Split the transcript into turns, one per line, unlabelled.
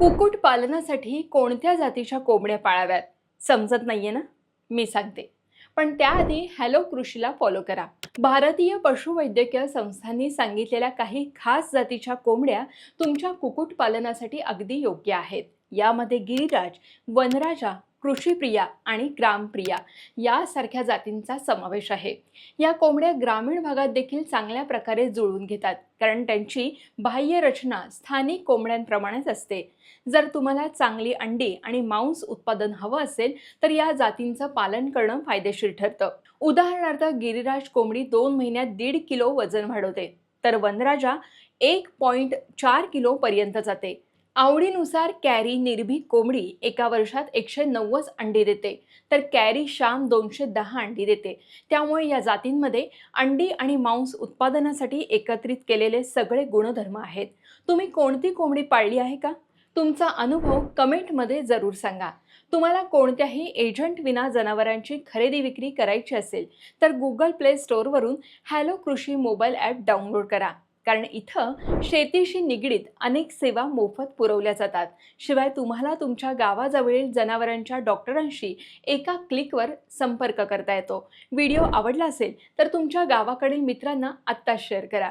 कुक्कुट पालनासाठी कोणत्या जातीच्या कोंबड्या पाळाव्यात? समजत नाहीये ना? मी सांगते. पण त्याआधी हॅलो कृषीला फॉलो करा. भारतीय पशुवैद्यकीय संस्थांनी सांगितलेल्या काही खास जातीच्या कोंबड्या तुमच्या कुक्कुटपालनासाठी अगदी योग्य आहेत. यामध्ये गिरिराज वनराजा कृषीप्रिया आणि ग्रामप्रिया यासारख्या जातींचा समावेश आहे. या कोंबड्या ग्रामीण भागात देखील चांगल्या प्रकारे जुळवून घेतात कारण त्यांची बाह्य रचना स्थानिक कोंबड्यांप्रमाणेच असते. जर तुम्हाला चांगली अंडी आणि मांस उत्पादन हवं असेल तर या जातींचं पालन करणं फायदेशीर ठरतं. उदाहरणार्थ गिरिराज कोंबडी दोन महिन्यात दीड किलो वजन वाढवते तर वनराजा एक पॉईंट चार किलोपर्यंत जाते. आवडीनुसार कॅरी निर्भीक कोंबडी एका वर्षात एकशे नव्वद अंडी देते. तर कॅरी शाम दोनशे दहा अंडी देते. त्यामुळे या जातींमध्ये अंडी आणि मांस उत्पादनासाठी एकत्रित केलेले सगळे गुणधर्म आहेत. तुम्ही कोणती कोंबडी पाळली आहे का? तुमचा अनुभव कमेंटमध्ये जरूर सांगा. तुम्हाला कोणत्याही एजंट विना जनावरांची खरेदी विक्री करायची असेल तर Google play स्टोअरवरून hello Krushi mobile app download करा. कारण इथं शेतीशी निगडीत अनेक सेवा मोफत पुरवल्या जातात. शिवाय तुम्हाला तुमच्या गावाजवळील जनावरांच्या डॉक्टरांशी एका क्लिकवर संपर्क करता येतो. व्हिडिओ आवडला असेल तर तुमच्या गावाकडील मित्रांना आत्ताच शेअर करा.